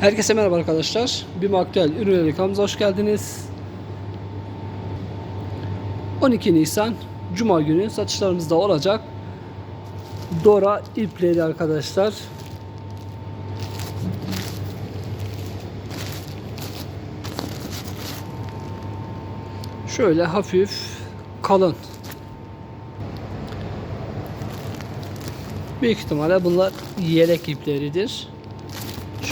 Herkese merhaba arkadaşlar. Bir Aktüel Ürünleri kanalımıza hoş geldiniz. 12 Nisan Cuma günü satışlarımızda olacak. Dora ipleri arkadaşlar. Şöyle hafif kalın. Büyük ihtimalle bunlar yelek ipleridir.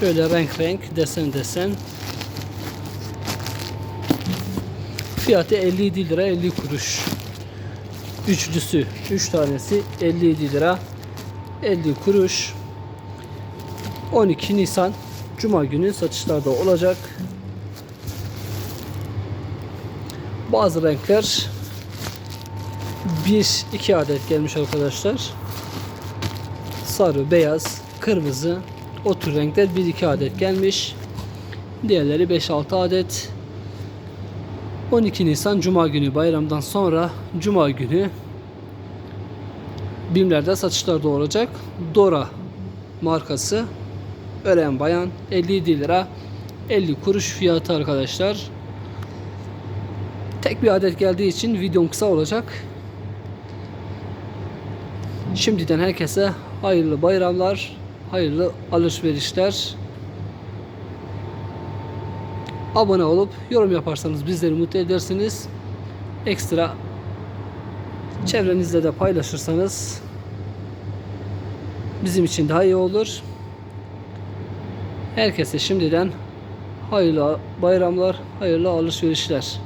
Şöyle renk renk, desen desen. Fiyatı 57 lira 50 kuruş. Üçlüsü, 3 tanesi 57 lira 50 kuruş. 12 Nisan Cuma günü satışlarda olacak. Bazı renkler 1-2 adet gelmiş arkadaşlar. Sarı, beyaz, kırmızı, o tür renkler 1-2 adet gelmiş. Diğerleri 5-6 adet. 12 Nisan Cuma günü bayramdan sonra Cuma günü BİM'lerde satışlarda olacak. Dora markası Ören Bayan 57 lira 50 kuruş fiyatı arkadaşlar. Tek bir adet geldiği için videom kısa olacak. Şimdiden herkese hayırlı bayramlar, hayırlı alışverişler. Abone olup yorum yaparsanız bizleri mutlu edersiniz. Ekstra çevrenizde de paylaşırsanız bizim için daha iyi olur. Herkese şimdiden hayırlı bayramlar, hayırlı alışverişler.